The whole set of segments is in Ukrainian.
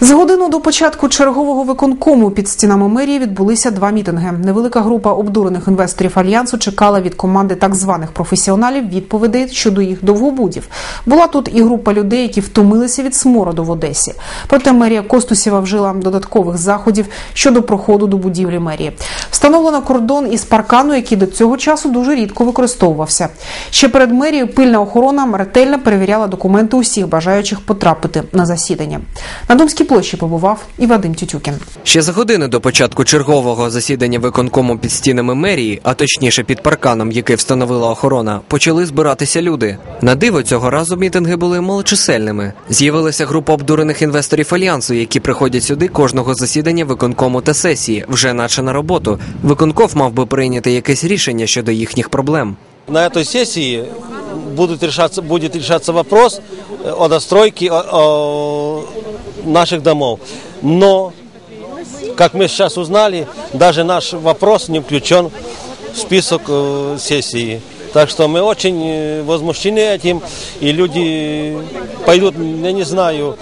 За годину до початку чергового виконкому під стінами мерії відбулися два мітинги. Невелика група обдурених інвесторів альянсу чекала від команди так званих професіоналів відповідей щодо їх довгобудів. Була тут і група людей, які втомилися від смороду в Одесі. Проте мерія Костусєва вжила додаткових заходів щодо проходу до будівлі мерії. Встановлено кордон із паркану, який до цього часу дуже рідко використовувався. Ще перед мерією пильна охорона ретельно перевіряла документи усіх бажаючих потрапити на засідання. На Домській площі побував і Вадим Тютюкін. Ще за годину до початку чергового засідання виконкому під стінами мерії, а точніше під парканом, який встановила охорона, почали збиратися люди. На диво цього разу мітинги були малочисельними. З'явилася група обдурених інвесторів альянсу, які приходять сюди кожного засідання виконкому та сесії, вже наче на роботу. Виконков мав би прийняти якесь рішення щодо їхніх проблем. На этой сессии будут решаться, будет решаться вопрос э, о достройке о- о наших домов. Но, как мы сейчас узнали, даже наш вопрос не включен в список э, сессии. Так что мы очень э, возмущены этим, и люди пойдут, я не знаю,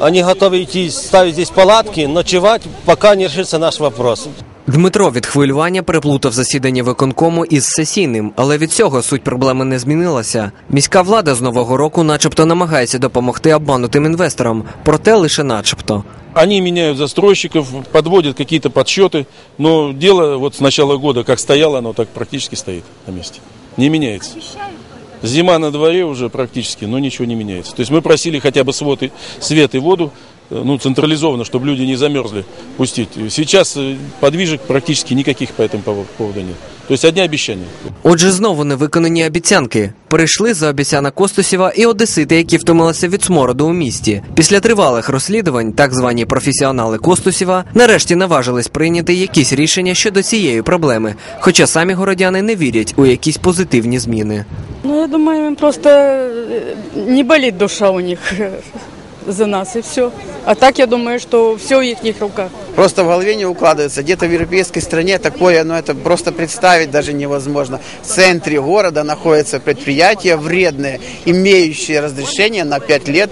они готовы идти ставить здесь палатки, ночевать, пока не решится наш вопрос. Дмитро від хвилювання переплутав засідання виконкому із сесійним, але від цього суть проблеми не змінилася. Міська влада з нового року, начебто, намагається допомогти обманутим інвесторам, проте лише начебто. Они меняют застройщиков, подводят какие-то подсчеты, но дело вот с начала года как стояло, оно так практически стоит на месте. Не меняется. Зима на дворе уже практически, но ничего не меняется. То есть мы просили хотя бы свод и, свет и воду, э, ну, централизованно, чтобы люди не замерзли, пустить. Сейчас э, подвижек практически никаких по этому поводу поводу нет. То есть одни обещания. Отже, знову невиконані обіцянки. Перейшли за обіцяна Костусєва і одесити, які втомилися від смороду у місті. Після тривалих розслідувань, так звані професіонали Костусєва, нарешті наважились прийняти якісь рішення щодо цієї проблеми, хоча самі городяни не вірять у якісь позитивні зміни. Ну, я думаю, им просто э, не болит душа у них э, за нас и все. А так я думаю, что все в их руках. Просто в голове не укладывается. Где-то в европейской стране такое, ну это просто представить даже невозможно. В центре города находятся предприятия вредные, имеющие разрешение на 5 лет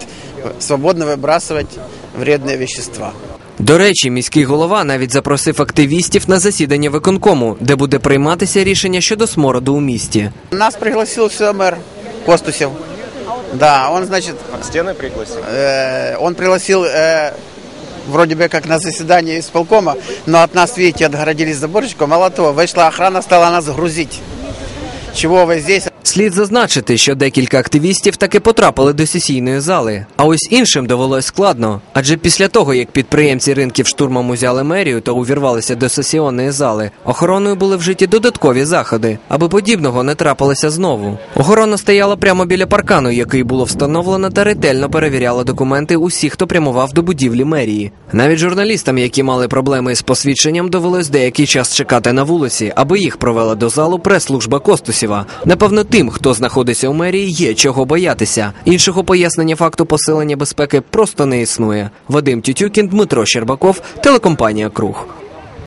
свободно выбрасывать вредные вещества. До речі, міський голова навіть запросив активістів на засідання виконкому, де буде прийматися рішення щодо смороду у місті. Нас пригласил сюда мэр Костусев. Да, он, значит... Стены пригласил. э, он пригласил э, вроде бы как на заседание исполкома, но от нас, видите, отгородились заборчиком. Мало того, вышла охрана, стала нас грузить. Чего вы здесь? Слід зазначити, що декілька активістів таки потрапили до сесійної зали. А ось іншим довелось складно. Адже після того, як підприємці ринків штурмом узяли мерію та увірвалися до сесійної зали, охороною були вжиті додаткові заходи, аби подібного не трапилося знову. Охорона стояла прямо біля паркану, який було встановлено та ретельно перевіряла документи усіх, хто прямував до будівлі мерії. Навіть журналістам, які мали проблеми з посвідченням, довелось деякий час чекати на вулиці, аби їх провела до залу прес-служба Костусєва. Напевно, тим, хто знаходиться у мерії, є чого боятися. Іншого пояснення факту посилення безпеки просто не існує. Вадим Тютюкін, Дмитро Щербаков, телекомпанія Круг.